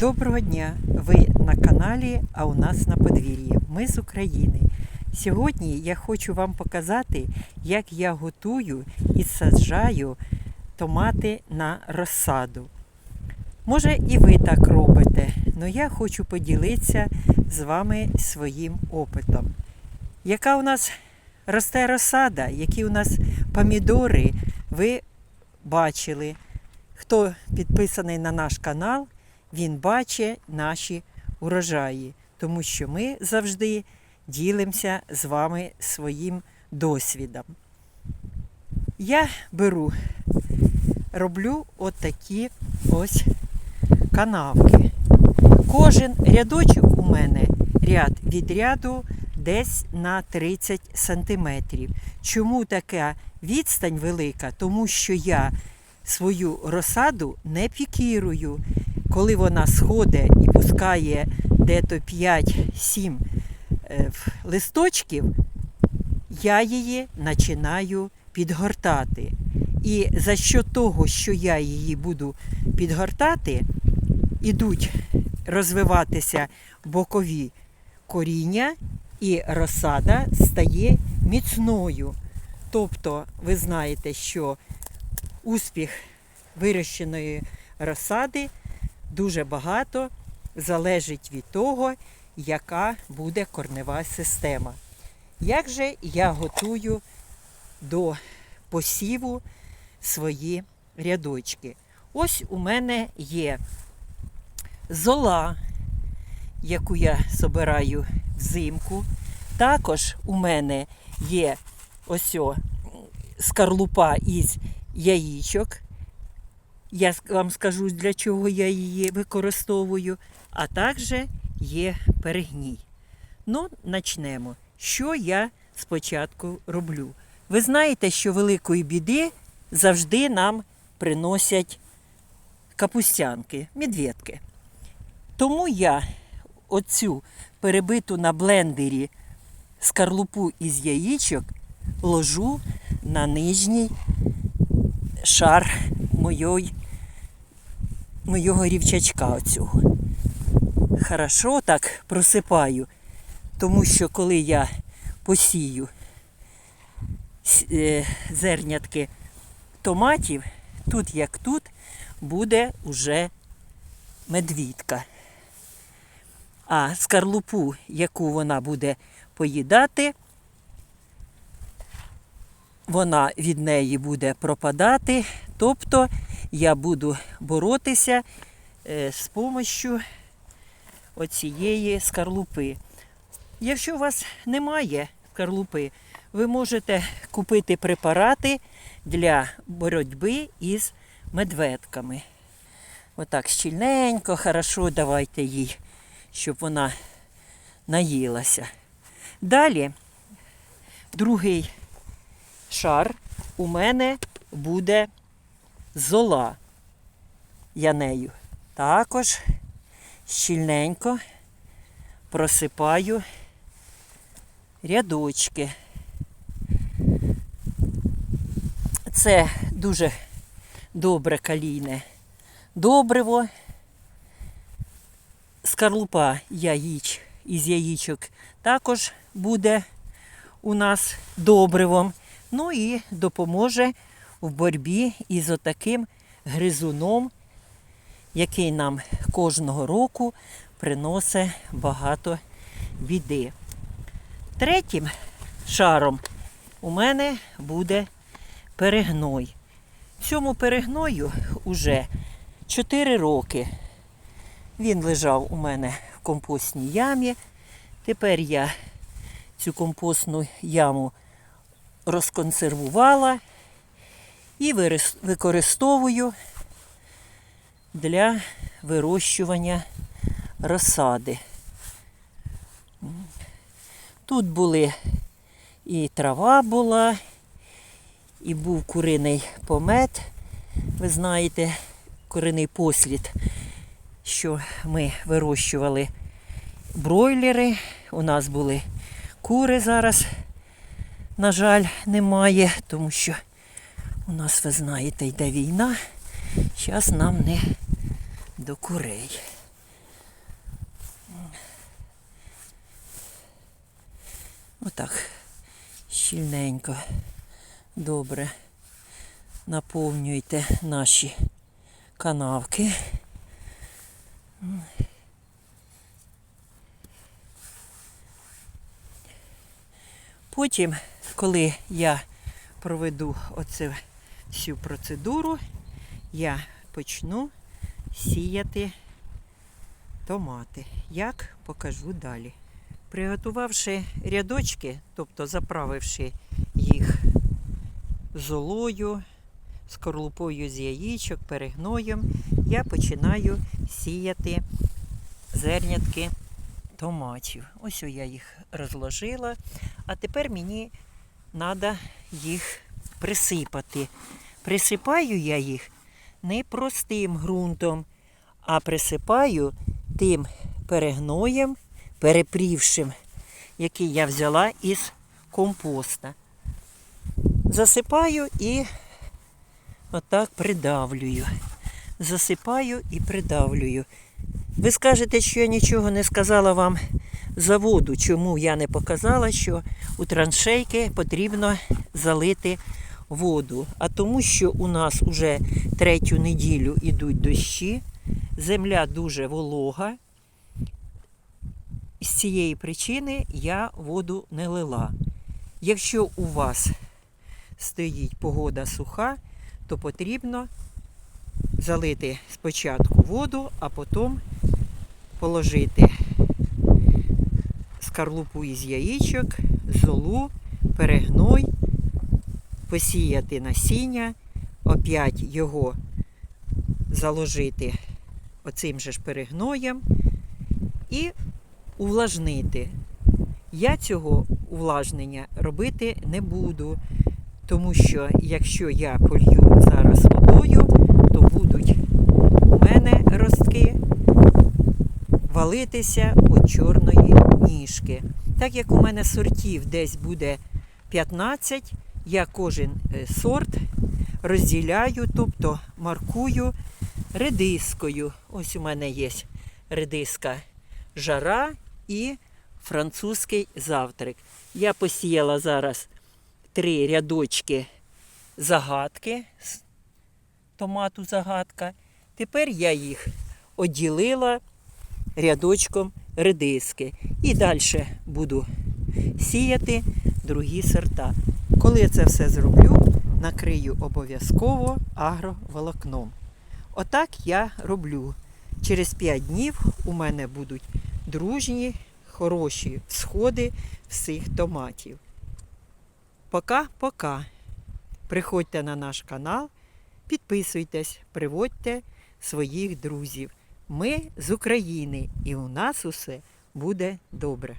Доброго дня! Ви на каналі, а у нас на подвір'ї. Ми з України. Сьогодні я хочу вам показати, як я готую і саджаю томати на розсаду. Може і ви так робите, але я хочу поділитися з вами своїм опитом. Яка у нас росте розсада, які у нас помідори, ви бачили. Хто підписаний на наш канал, він бачить наші урожаї, тому що ми завжди ділимося з вами своїм досвідом. Я беру, роблю отакі ось канавки. Кожен рядочок у мене ряд від ряду десь на 30 сантиметрів. Чому така відстань велика? Тому що я свою розсаду не пікірую. Коли вона сходить і пускає дето 5-7 е, листочків, я її починаю підгортати. І за що того, що я її буду підгортати, ідуть розвиватися бокові коріння, і розсада стає міцною. Тобто, ви знаєте, що успіх вирощеної розсади дуже багато залежить від того, яка буде корнева система. Як же я готую до посіву свої рядочки? Ось у мене є зола, яку я собираю взимку. Також у мене є ось о, скорлупа із яїчок. Я вам скажу, для чого я її використовую, а також є перегній. Ну, почнемо. Що я спочатку роблю? Ви знаєте, що великої біди завжди нам приносять капустянки, медведки. Тому я оцю перебиту на блендері скорлупу із яєчок ложу на нижній шар моєї, моєго рівчачка оцього. Хорошо так просипаю, тому що коли я посію е, зернятки томатів, тут як тут буде уже медвідка. А скорлупу, яку вона буде поїдати, вона від неї буде пропадати. Тобто я буду боротися е, з допомогою оцієї скорлупи. Якщо у вас немає скорлупи, ви можете купити препарати для боротьби із медведками. Отак щільненько, хорошо давайте їй, щоб вона наїлася. Далі другий шар у мене буде зола. Я нею також щільненько просипаю рядочки. Це дуже добре калійне добриво. Скорлупа яїч із яїчок також буде у нас добривом. Ну і допоможе в боротьбі із отаким гризуном, який нам кожного року приносить багато біди. Третім шаром у мене буде перегной. Цьому перегною уже 4 роки. Він лежав у мене в компостній ямі. Тепер я цю компостну яму розконсервувала і використовую для вирощування розсади. Тут були і трава була, і був куриний помет. Ви знаєте, куриний послід, що ми вирощували бройлери. У нас були кури зараз, на жаль, немає, тому що у нас, ви знаєте, йде війна. Зараз нам не до курей. Отак. Щільненько, добре. Наповнюйте наші канавки. Потім, коли я проведу оце всю процедуру, я почну сіяти томати. Як покажу далі. Приготувавши рядочки, тобто заправивши їх золою, скорлупою з яєчок, перегноєм, я починаю сіяти зернятки томатів. Ось я їх розложила. А тепер мені треба їх присипати. Присипаю я їх не простим ґрунтом, а присипаю тим перегноєм, перепрівшим, який я взяла із компоста. Засипаю і отак придавлюю. Засипаю і придавлюю. Ви скажете, що я нічого не сказала вам за воду, чому я не показала, що у траншейки потрібно залити воду. А тому, що у нас уже третю неділю йдуть дощі, земля дуже волога. З цієї причини я воду не лила. Якщо у вас стоїть погода суха, то потрібно залити спочатку воду, а потім положити скарлупу із яєчок, золу, перегной, посіяти насіння, опять його заложити оцим же ж перегноєм і увлажнити. Я цього увлажнення робити не буду, тому що якщо я полью зараз водою, то будуть у мене ростки валитися від чорної ніжки. Так як у мене сортів десь буде 15, я кожен е, сорт розділяю, тобто маркую редискою. Ось у мене є редиска жара і французький завтрак. Я посіяла зараз три рядочки загадки томату загадка. Тепер я їх оділила рядочком редиски. І далі буду сіяти другі сорта. Коли я це все зроблю, накрию обов'язково агроволокном. Отак я роблю. Через 5 днів у мене будуть дружні, хороші всходи всіх томатів. Пока-пока. Приходьте на наш канал, підписуйтесь, приводьте своїх друзів. Ми з України і у нас усе буде добре.